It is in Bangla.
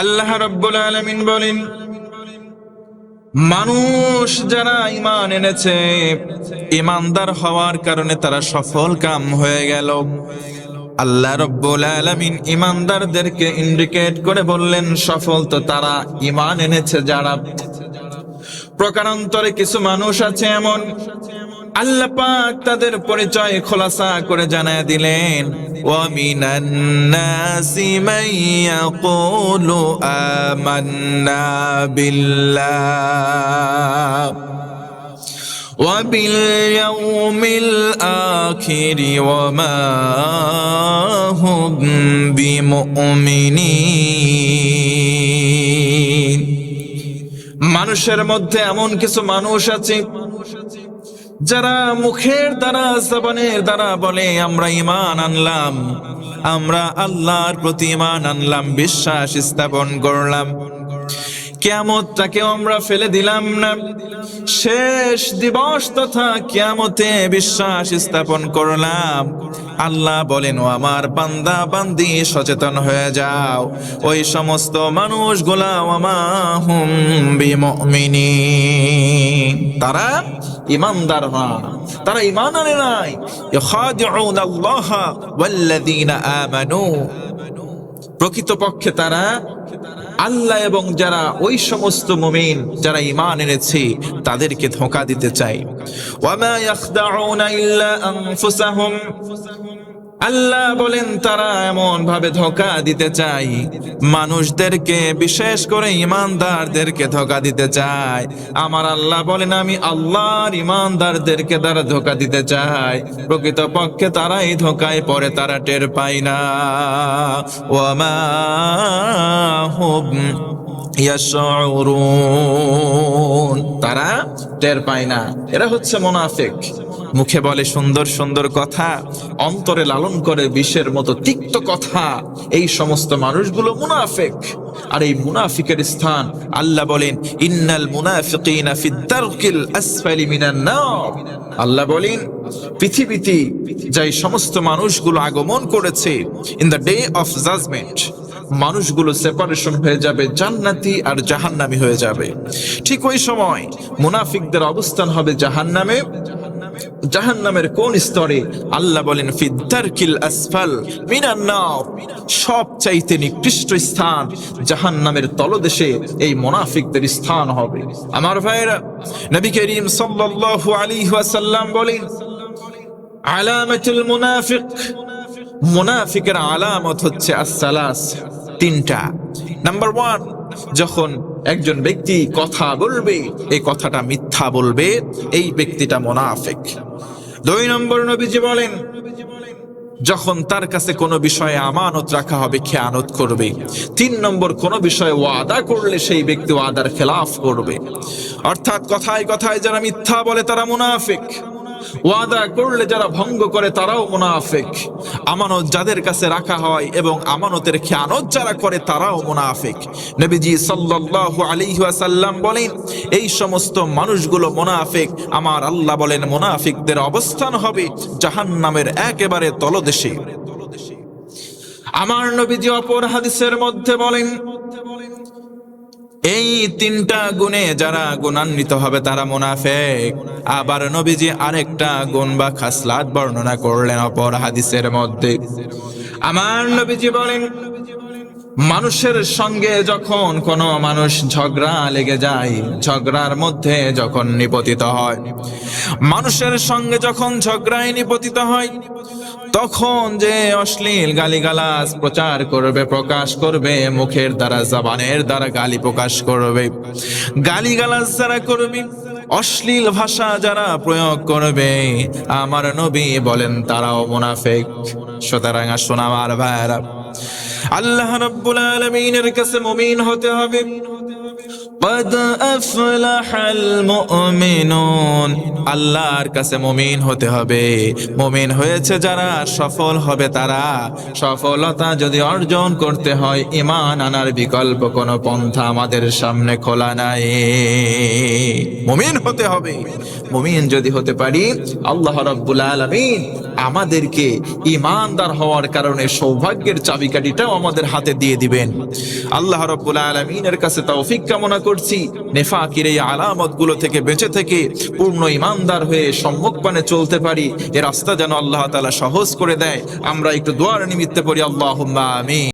আল্লাহ রব্বুল আলামিন বলেন, মানুষ যারা ইমান এনেছে ইমানদার হওয়ার কারণে তারা সফল কাম হয়ে গেল। আল্লাহ রব্বুল আলামিন ইমানদারদেরকে ইন্ডিকেট করে বললেন, সফল তো তারা ইমান এনেছে যারা। প্রকারান্তরে কিছু মানুষ আছে এমন। আল্লাহ পাক তাদের পরিচয় খোলাসা করে জানায় দিলেন। وَمِنَ النَّاسِ مَن يَقُولُ آمَنَّا بِاللَّهِ وباليوم الآخر وما هم بمؤمنين মানুষের মধ্যে এমন কিছু মানুষ আছে যারা মুখের দ্বারা জবানের দ্বারা বলে, আমরা ইমান আনলাম। আমরা আল্লাহর প্রতি ইমান আনলাম, বিশ্বাস স্থাপন করলাম। কেয়ামতটাকেও আমরা ফেলে দিলাম না। শেষ দিবস তথা কেয়ামতে বিশ্বাস স্থাপন করলাম। আল্লাহ বলেন, ও আমার বান্দা, বান্দি, সচেতন হয়ে যাও। ওই সমস্ত মানুষগুলা ওয়ামাহুম বিমুমিনিন। তারা তারা ইমান আনে প্রকৃতপক্ষে তারা আল্লাহ এবং যারা ওই সমস্ত মুমিন যারা ইমান এনেছে, তাদেরকে ধোঁকা দিতে চায়। আল্লাহ বলেন, তারা এমন ভাবে ধোকা দিতে চাই মানুষদেরকে, বিশেষ করে ইমানদারদেরকে ধোকা দিতে চায়। আমার আল্লাহ বলেন, আমি আল্লাহর ইমানদারদেরকে দ্বারা ধোকা দিতে চাই। প্রকৃত পক্ষে তারা এই ধোকায় পরে তারা টের পায় না। ওয়ামা হুম তারা টের পায় না। এরা হচ্ছে মোনাফিক। মুখে বলে সুন্দর সুন্দর কথা, অন্তরে লালন করে বিষের মতো তিক্ত কথা। এই সমস্ত মানুষগুলো মুনাফিক। আর এই মুনাফিকের স্থান আল্লাহ বলেন, ইন্নাল মুনাফিকিনা ফিদ দারকিল আসফালি মিনান নার। আল্লাহ বলেন, পৃথিবীতে যাই সমস্ত মানুষগুলো আগমন করেছে in the day of judgement মানুষগুলো সেপারেশন হয়ে যাবে, জান্নাতি আর জাহান্নামি হয়ে যাবে। ঠিক ওই সময় মুনাফিকদের অবস্থান হবে জাহান্নামে। জাহান্নামের কোন স্তরে আল্লাহ বলেন ফিদ্দারকিল আসফাল মিনান নার সব চাইতে নিকৃষ্ট স্থান জাহান্নামের তলদেশে এই মুনাফিকদের স্থান হবে। আমার ভাইরা নবী করিম সাল্লাল্লাহু আলাইহি ওয়াসাল্লাম বলেন, আলামাতুল মুনাফিক মুনাফিকের আলামত হচ্ছে আসসালাস তিনটা। নাম্বার ওয়ান, যখন একজন ব্যক্তি কথা বলবে, এই কথাটা মিথ্যা বলবে, এই ব্যক্তিটা মোনাফেক। দুই নম্বর নবীজি বলেন, যখন তার কাছে কোনো বিষয়ে আমানত রাখা হবে, খেয়ানত করবে। তিন নম্বর, কোনো বিষয়ে ওয়াদা করলে সেই ব্যক্তি ওয়াদার খেলাফ করবে। অর্থাৎ কথায় কথায় যারা মিথ্যা বলে তারা মুনাফিক। ওয়াদা করলে যারা ভঙ্গ করে তারাও মুনাফিক। আমানত যাদের কাছে রাখা হয় এবং আমানতের খেয়ানত যারা করে তারাও মুনাফিক। নবীজি সাল্লাল্লাহু আলাইহি ওয়াসাল্লাম বলেন, এই সমস্ত মানুষগুলো মুনাফিক। আমার আল্লাহ বলেন, মুনাফিকদের অবস্থান হবে জাহান্নামের একেবারে তলদেশে। আমার নবীজি অপর হাদিসের মধ্যে বলেন এই তিনটা গুণে যারা গুণান্বিত হবে তারা মুনাফেক। আবার নবীজি আরেকটা গুণ বা খাসলাত বর্ণনা করলেন অপর হাদিসের মধ্যে। আমার নবীজি বলেন মানুষের সঙ্গে যখন কোনো মানুষ ঝগড়া লেগে যায়, ঝগড়ার মধ্যে যখন নিপতিত হয়, মানুষের সঙ্গে যখন ঝগড়ায় নিপতিত হয়, তখন যে অশ্লীল গালিগালাজ প্রচার করবে, প্রকাশ করবে, মুখের দ্বারা, জবানের দ্বারা গালি প্রকাশ করবে, গালিগালাজ যারা করবে, অশ্লীল ভাষা যারা প্রয়োগ করবে, আমার নবী বলেন তারাও মুনাফিক। সুতরাং আসুন আমার ভাইরা আল্লাহ রব্বুল আলমিনের কাছে মুমিন হতে হবে قد أفلح المؤمنون আল্লাহর কাছে মুমিন হতে হবে মুমিন হয়েছে যারা সফল হবে তারা সফলতা যদি অর্জন করতে হয় ইমান আনার বিকল্প কোনো পন্থা আমাদের সামনে খোলা নাই মুমিন হতে হবে মুমিন যদি হতে পারি আল্লাহ রাব্বুল আলামিন আমাদেরকে ইমানদার হওয়ার কারণে সৌভাগ্যের চাবিকাঠিটাও আমাদের হাতে দিয়ে দিবেন। আল্লাহ রব্বুল আলমিনের কাছে তৌফিক কামনা করছি। নেফাকির এই আলামতগুলো থেকে বেঁচে থেকে পূর্ণ ইমানদার হয়ে সম্মুখপানে চলতে পারি। এ রাস্তা যেন আল্লাহ তালা সহজ করে দেয়। আমরা একটু দোয়ার নিমিত্তে পড়ি। আল্লাহ আমিন।